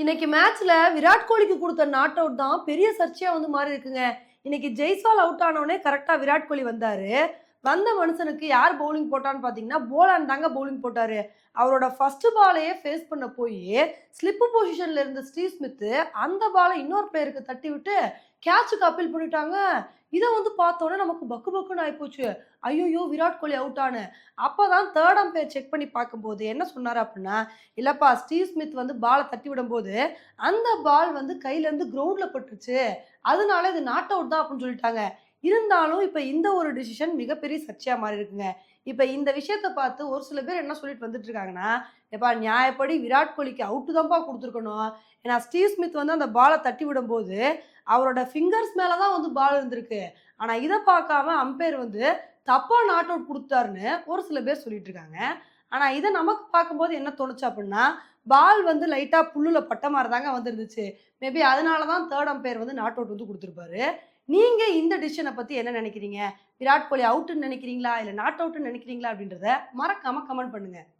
இன்னைக்கு மேட்ச்ல விராட் கோலிக்கு கொடுத்த நாட் அவுட் தான் பெரிய சர்ச்சையா வந்து மாறி இருக்குங்க இன்னைக்கு ஜெய்ஸ்வால் அவுட் ஆனோடனே கரெக்டா விராட் கோலி வந்தாரு. வந்த மனுஷனுக்கு யார் பவுலிங் போட்டான்னு பார்த்தீங்கன்னா போலான் தாங்க பவுலிங் போட்டாரு. அவரோட ஃபர்ஸ்ட் பாலையே ஃபேஸ் பண்ண போய் ஸ்லிப்பு பொசிஷன்ல இருந்த ஸ்டீவ் ஸ்மித் அந்த பாலை இன்னொரு பிளேயருக்கு தட்டி விட்டு கேட்சுக்கு அப்பீல் பண்ணிட்டாங்க. இதை வந்து பார்த்தோன்னே நமக்கு பக்கு பக்குன்னு ஆயிப்போச்சு. ஐயோயோ விராட் கோலி அவுட் ஆனு. அப்பதான் தேர்ட் அம்பையர் செக் பண்ணி பார்க்கும்போது என்ன சொன்னார் அப்படின்னா இல்லைப்பா ஸ்டீவ் ஸ்மித் வந்து பாலை தட்டி விடும்போது அந்த பால் வந்து கையிலேருந்து கிரவுண்டில் பட்டுருச்சு. அதனால இது நாட் அவுட் தான் அப்படின்னு சொல்லிட்டாங்க. இருந்தாலும் இப்போ இந்த ஒரு டிசிஷன் மிகப்பெரிய சர்ச்சையாக மாறி இருக்குங்க இப்போ இந்த விஷயத்த பார்த்து ஒரு சில பேர் என்ன சொல்லிட்டு வந்துட்டு இருக்காங்கன்னா எப்பா நியாயப்படி விராட் கோலிக்கு அவுட்டு தான்ப்பா கொடுத்துருக்கணும். ஏன்னா ஸ்டீவ் ஸ்மித் வந்து அந்த பாலை தட்டி விடும்போது அவரோட ஃபிங்கர்ஸ் மேலே தான் வந்து பால் இருந்திருக்கு. ஆனால் இதை பார்க்காம அம்பையர் வந்து தப்பாக நாட் அவுட் கொடுத்தாருன்னு ஒரு சில பேர் சொல்லிட்டு இருக்காங்க. ஆனால் இதை நமக்கு பார்க்கும்போது என்ன தோணுச்சு அப்படின்னா பால் வந்து லைட்டாக புல்லில் பட்ட மாதிரி தாங்க வந்துருந்துச்சு. மேபி அதனால தான் தேர்ட் அம்பையர் வந்து நாட் அவுட் வந்து கொடுத்துருப்பாரு. நீங்கள் இந்த டிசிஷனை பற்றி என்ன நினைக்கிறீங்க? விராட் கோலி அவுட்டுன்னு நினைக்கிறீங்களா? இல்லை நாட் அவுட்டுன்னு நினைக்கிறீங்களா? அப்படின்றத மறக்காமல் கமெண்ட் பண்ணுங்கள்